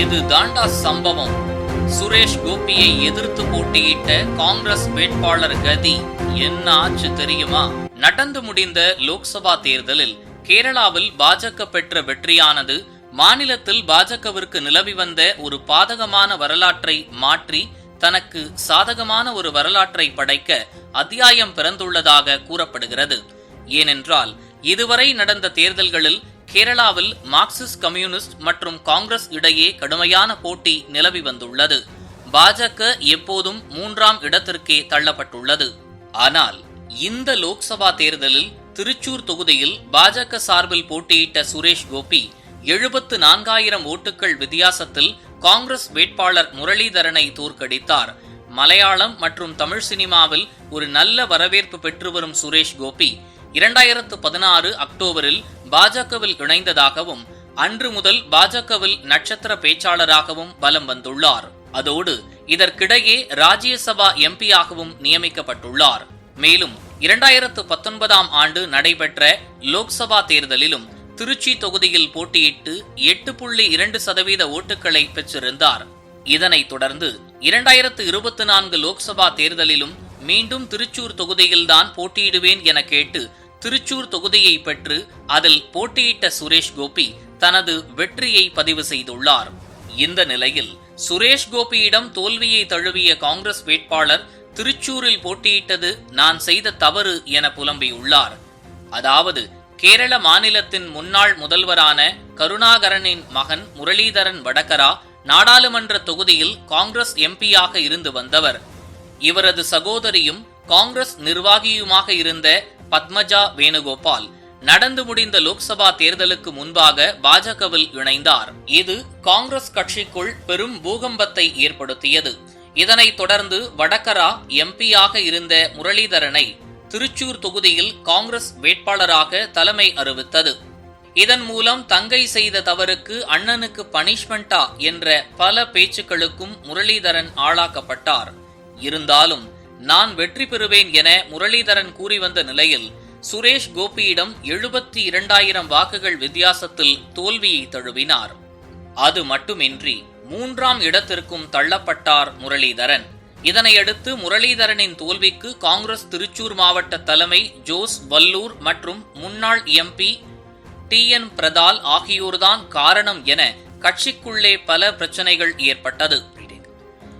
இது தாண்டா சம்பவம். சுரேஷ் கோபியை எதிர்த்து போட்டியிட்ட காங்கிரஸ் வேட்பாளர் கதி என்ன ஆச்சு தெரியுமா? நடந்து முடிந்த லோக்சபா தேர்தலில் கேரளாவில் பாஜக பெற்ற வெற்றியானது மாநிலத்தில் பாஜகவிற்கு நிலவி வந்த ஒரு பாதகமான வரலாற்றை மாற்றி தனக்கு சாதகமான ஒரு வரலாற்றை படைக்க அத்தியாயம் பிறந்துள்ளதாக கூறப்படுகிறது. ஏனென்றால் இதுவரை நடந்த தேர்தல்களில் கேரளாவில் மார்க்சிஸ்ட் கம்யூனிஸ்ட் மற்றும் காங்கிரஸ் இடையே கடுமையான போட்டி நிலவி வந்துள்ளது. பாஜக எப்போதும் மூன்றாம் இடத்திற்கே தள்ளப்பட்டுள்ளது. ஆனால் இந்த லோக்சபா தேர்தலில் திருச்சூர் தொகுதியில் பாஜக சார்பில் போட்டியிட்ட சுரேஷ் கோபி எழுபத்து நான்காயிரம் ஓட்டுகள் வித்தியாசத்தில் காங்கிரஸ் வேட்பாளர் முரளிதரனை தோற்கடித்தார். மலையாளம் மற்றும் தமிழ் சினிமாவில் ஒரு நல்ல வரவேற்பு பெற்று வரும் சுரேஷ் கோபி இரண்டாயிரத்து பதினாறு அக்டோபரில் பாஜகவில் இணைந்ததாகவும் அன்று முதல் பாஜகவில் நட்சத்திர பேச்சாளராகவும் பலம் வந்துள்ளார். அதோடு இதற்கிடையே ராஜ்யசபா எம்பியாகவும் நியமிக்கப்பட்டுள்ளார். மேலும் இரண்டாயிரத்து பத்தொன்பதாம் ஆண்டு நடைபெற்ற லோக்சபா தேர்தலிலும் திருச்சி தொகுதியில் போட்டியிட்டு எட்டு புள்ளி இரண்டு சதவீத ஓட்டுகளை பெற்றிருந்தார். இதனைத் தொடர்ந்து இரண்டாயிரத்து இருபத்தி நான்கு லோக்சபா தேர்தலிலும் மீண்டும் திருச்சூர் தொகுதியில்தான் போட்டியிடுவேன் என கேட்டு திருச்சூர் தொகுதியை பெற்று அதில் போட்டியிட்ட சுரேஷ் கோபி தனது வெற்றியை பதிவு செய்துள்ளார். இந்த நிலையில் சுரேஷ் கோபியிடம் தோல்வியை தழுவிய காங்கிரஸ் வேட்பாளர் திருச்சூரில் போட்டியிட்டது நான் செய்த தவறு என புலம்பியுள்ளார். அதாவது கேரள மாநிலத்தின் முன்னாள் முதல்வரான கருணாகரனின் மகன் முரளிதரன் வடகரா நாடாளுமன்ற தொகுதியில் காங்கிரஸ் எம்பியாக இருந்து வந்தவர். இவரது சகோதரியும் காங்கிரஸ் நிர்வாகியுமாக இருந்த பத்மஜா வேணுகோபால் நடந்து முடிந்த லோக்சபா தேர்தலுக்கு முன்பாக பாஜகவில் இணைந்தார். இது காங்கிரஸ் கட்சிக்குள் பெரும் பூகம்பத்தை ஏற்படுத்தியது. இதனைத் தொடர்ந்து வடகரா எம்பியாக இருந்த முரளிதரனை திருச்சூர் தொகுதியில் காங்கிரஸ் வேட்பாளராக தலைமை அறிவித்தது. இதன் மூலம் தங்கை செய்த தவறுக்கு அண்ணனுக்கு பனிஷ்மெண்டா என்ற பல பேச்சுக்களுக்கும் முரளிதரன் ஆளாக்கப்பட்டார். இருந்தாலும் நான் வெற்றி பெறுவேன் என முரளிதரன் கூறி வந்த நிலையில் சுரேஷ் கோபியிடம் எழுபத்தி இரண்டாயிரம் வாக்குகள் வித்தியாசத்தில் தோல்வியை தழுவினார். அது மட்டுமின்றி மூன்றாம் இடத்திற்கும் தள்ளப்பட்டார் முரளிதரன். இதனையடுத்து முரளிதரனின் தோல்விக்கு காங்கிரஸ் திருச்சூர் மாவட்ட தலைமை ஜோஸ் வல்லூர் மற்றும் முன்னாள் எம்பி டி என் பிரதால் ஆகியோர்தான் காரணம் என கட்சிக்குள்ளே பல பிரச்சனைகள் ஏற்பட்டது.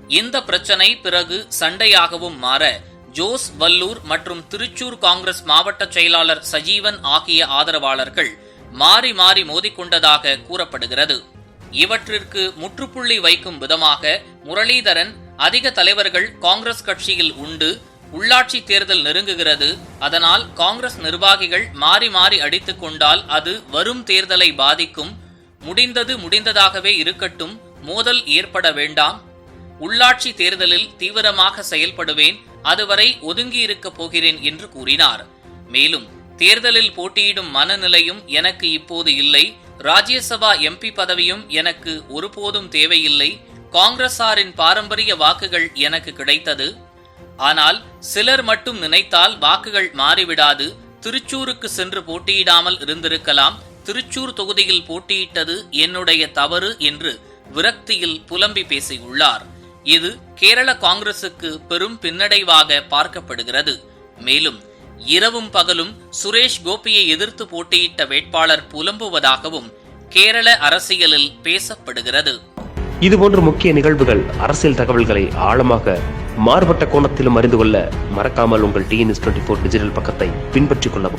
இந்த பிரச்சனை பிறகு சண்டையாகவும் மாற ஜோஸ் வல்லூர் மற்றும் திருச்சூர் காங்கிரஸ் மாவட்ட செயலாளர் சஜீவன் ஆகிய ஆதரவாளர்கள் மாறி மாறி மோதிக்கொண்டதாக கூறப்படுகிறது. இவற்றிற்கு முற்றுப்புள்ளி வைக்கும் விதமாக முரளிதரன் அதிக தலைவர்கள் காங்கிரஸ் கட்சியில் உண்டு உள்ளாட்சி தேர்தல் நெருங்குகிறது. அதனால் காங்கிரஸ் நிர்வாகிகள் மாறி மாறி அடித்துக் கொண்டால் அது வரும் தேர்தலை பாதிக்கும். முடிந்தது முடிந்ததாகவே இருக்கட்டும் மோதல் ஏற்பட வேண்டாம். உள்ளாட்சி தேர்தலில் தீவிரமாக செயல்படுவேன் அதுவரை ஒதுங்கியிருக்கப் போகிறேன் என்று கூறினார். மேலும் தேர்தலில் போட்டியிடும் மனநிலையும் எனக்கு இப்போது இல்லை. ராஜ்யசபா எம்பி பதவியும் எனக்கு ஒருபோதும் தேவையில்லை. காங்கிரசாரின் பாரம்பரிய வாக்குகள் எனக்கு கிடைத்தது. ஆனால் சிலர் மட்டும் நினைத்தால் வாக்குகள் மாறிவிடாது. திருச்சூருக்கு சென்று போட்டியிடாமல் இருந்திருக்கலாம். திருச்சூர் தொகுதியில் போட்டியிட்டது என்னுடைய தவறு என்று விரக்தியில் புலம்பி பேசியுள்ளார். இது கேரள காங்கிரசுக்கு பெரும் பின்னடைவாக பார்க்கப்படுகிறது. மேலும் இரவும் பகலும் சுரேஷ் கோபியை எதிர்த்து போட்டியிட்ட வேட்பாளர் புலம்புவதாகவும் கேரள அரசியலில் பேசப்படுகிறது. இதுபோன்ற முக்கிய நிகழ்வுகள் அரசியல் தகவல்களை ஆழமாக மாறுபட்ட கோணத்திலும் அறிந்து கொள்ள மறக்காமல் உங்கள் டிஎன்எஸ் டுவெண்ட்டி ஃபோர் டிஜிட்டல் பக்கத்தை பின்பற்றிக் கொள்ளவும்.